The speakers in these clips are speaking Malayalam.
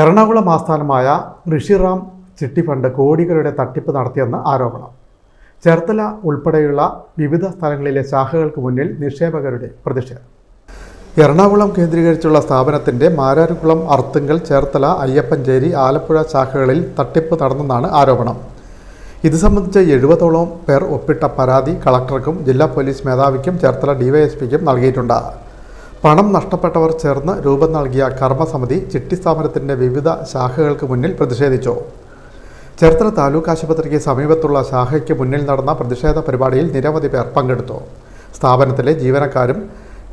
എറണാകുളം ആസ്ഥാനമായ ഋഷിറാം ചിട്ടി ഫണ്ട് കോടികളുടെ തട്ടിപ്പ് നടത്തിയെന്ന് ആരോപണം. ചേർത്തല ഉൾപ്പെടെയുള്ള വിവിധ സ്ഥലങ്ങളിലെ ശാഖകൾക്ക് മുന്നിൽ നിക്ഷേപകരുടെ പ്രതിഷേധം. എറണാകുളം കേന്ദ്രീകരിച്ചുള്ള സ്ഥാപനത്തിന്റെ മാരാരുകുളം അർത്തുങ്കൽ ചേർത്തല അയ്യപ്പഞ്ചേരി ആലപ്പുഴ ശാഖകളിൽ തട്ടിപ്പ് നടന്നെന്നാണ് ആരോപണം. ഇത് സംബന്ധിച്ച് എഴുപതോളം പേർ ഒപ്പിട്ട പരാതി കളക്ടർക്കും ജില്ലാ പോലീസ് മേധാവിക്കും ചേർത്തല ഡിവൈഎസ്പിക്കും നൽകിയിട്ടുണ്ട്. പണം നഷ്ടപ്പെട്ടവർ ചേർന്ന് രൂപം നൽകിയ കർമ്മസമിതി ചിട്ടി സ്ഥാപനത്തിന്റെ വിവിധ ശാഖകൾക്ക് മുന്നിൽ പ്രതിഷേധിച്ചു. ചേർത്തല താലൂക്ക് ആശുപത്രിക്ക് സമീപത്തുള്ള ശാഖയ്ക്ക് മുന്നിൽ നടന്ന പ്രതിഷേധ പരിപാടിയിൽ നിരവധി പേർ പങ്കെടുത്തു. സ്ഥാപനത്തിലെ ജീവനക്കാരും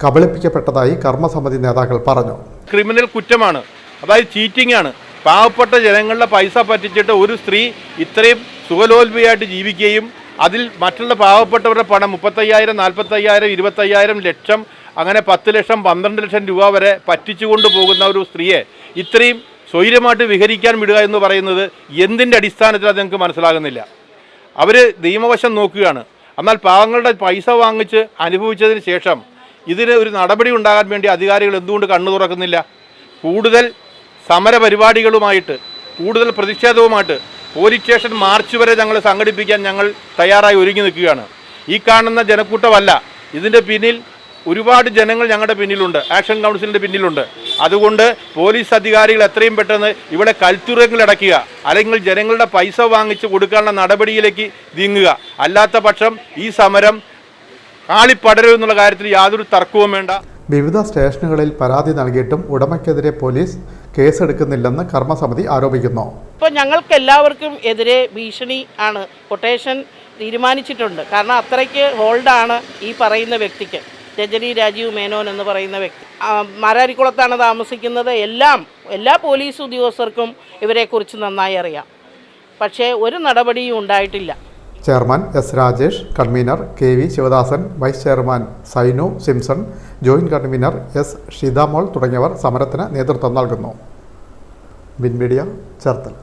കബളിപ്പിക്കപ്പെട്ടതായി കർമ്മസമിതി നേതാക്കൾ പറഞ്ഞു. ക്രിമിനൽ കുറ്റമാണ്. അതായത് ചീറ്റിംഗ് ആണ്. പാവപ്പെട്ട ജനങ്ങളുടെ പൈസ പറ്റിച്ചിട്ട് ഒരു സ്ത്രീ ഇത്രയും സുഖലോൽപിയായിട്ട് ജീവിക്കുകയും അതിൽ മറ്റുള്ള പാവപ്പെട്ടവരുടെ പണം മുപ്പത്തയ്യായിരം നാൽപ്പത്തയ്യായിരം ഇരുപത്തയ്യായിരം ലക്ഷം അങ്ങനെ പത്ത് ലക്ഷം പന്ത്രണ്ട് ലക്ഷം രൂപ വരെ പറ്റിച്ചുകൊണ്ട് പോകുന്ന ഒരു സ്ത്രീയെ ഇത്രയും സ്വൈര്യമായിട്ട് വിഹരിക്കാൻ വിടുക എന്ന് പറയുന്നത് എന്തിന്റെ അടിസ്ഥാനത്തിൽ അത് ഞങ്ങൾക്ക് മനസ്സിലാകുന്നില്ല. അവർ നിയമവശം നോക്കുകയാണ്. എന്നാൽ പാവങ്ങളുടെ പൈസ വാങ്ങിച്ച് അനുഭവിച്ചതിന് ശേഷം ഇതിന് ഒരു നടപടി ഉണ്ടാകാൻ വേണ്ടി അധികാരികൾ എന്തുകൊണ്ട് കണ്ണു തുറക്കുന്നില്ല? കൂടുതൽ സമര പരിപാടികളുമായിട്ട് കൂടുതൽ പ്രതിഷേധവുമായിട്ട് പോലീസ് സ്റ്റേഷൻ മാർച്ച് വരെ ഞങ്ങൾ സംഘടിപ്പിക്കാൻ ഞങ്ങൾ തയ്യാറായി ഒരുങ്ങി നിൽക്കുകയാണ്. ഈ കാണുന്ന ജനക്കൂട്ടമല്ല. ഇതിന്റെ പിന്നിൽ ഒരുപാട് ജനങ്ങൾ ഞങ്ങളുടെ പിന്നിലുണ്ട്. ആക്ഷൻ കൗൺസിലിന്റെ പിന്നിലുണ്ട്. അതുകൊണ്ട് പോലീസ് അധികാരികൾ എത്രയും പെട്ടെന്ന് ഇവിടെ കൽത്തുറകൾ അടയ്ക്കുക. അല്ലെങ്കിൽ ജനങ്ങളുടെ പൈസ വാങ്ങിച്ച് കൊടുക്കാനുള്ള നടപടിയിലേക്ക് നീങ്ങുക. അല്ലാത്ത പക്ഷം ഈ സമരം ആളിപ്പടരും എന്നുള്ള കാര്യത്തിൽ യാതൊരു തർക്കവും വേണ്ട. വിവിധ സ്റ്റേഷനുകളിൽ പരാതി നൽകിയിട്ടും ഉടമയ്ക്കെതിരെ പോലീസ് കേസെടുക്കുന്നില്ലെന്ന് കർമ്മസമിതി ആരോപിക്കുന്നു. ഇപ്പോൾ ഞങ്ങൾക്ക് എല്ലാവർക്കും എതിരെ ഭീഷണി ആണ്. കൊട്ടേഷൻ തീരുമാനിച്ചിട്ടുണ്ട്. കാരണം അത്രയ്ക്ക് ഹോൾഡാണ് ഈ പറയുന്ന വ്യക്തിക്ക്. രജനി രാജീവ് മേനോൻ എന്ന് പറയുന്ന വ്യക്തി. മാരാരിക്കുളത്താണ് താമസിക്കുന്നത്. എല്ലാം എല്ലാ പോലീസ് ഉദ്യോഗസ്ഥർക്കും ഇവരെക്കുറിച്ച് നന്നായി അറിയാം. പക്ഷേ ഒരു നടപടിയും ഉണ്ടായിട്ടില്ല. Chairman S Rajesh convener K V Sivadasan vice chairman Sainu Simson joint convener S Shithamol തുടങ്ങിയവർ സമരത്തിന് നേതൃത്വം നൽകുന്നു. വിൻമീഡിയ ചേർത്തല.